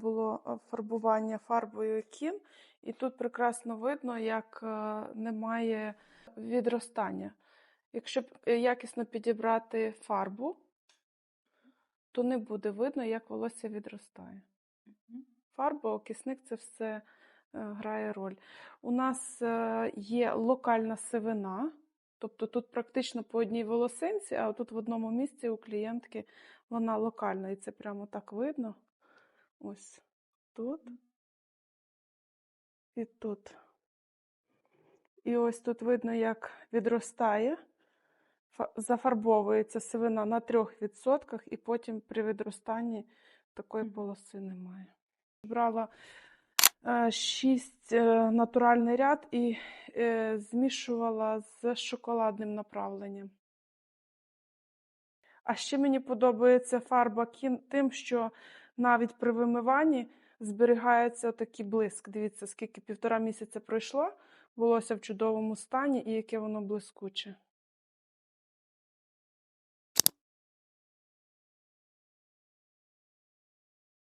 було е, фарбування фарбою кін, і тут прекрасно видно, як е, немає відростання. Якщо е, якісно підібрати фарбу, то не буде видно, як волосся відростає. Фарба, окисник це все грає роль. У нас є локальна сивина, тобто тут практично по одній волосинці, а тут в одному місці у клієнтки вона локальна, і це прямо так видно. Ось тут і тут. І ось тут видно, як відростає, зафарбовується сивина на 3%, і потім при відростанні такої полоси немає. Брала е, шість е, натуральний ряд і е, змішувала з шоколадним направленням. А ще мені подобається фарба тим, що навіть при вимиванні зберігається такий блиск. Дивіться, скільки півтора місяця пройшло, волосся в чудовому стані і яке воно блискуче.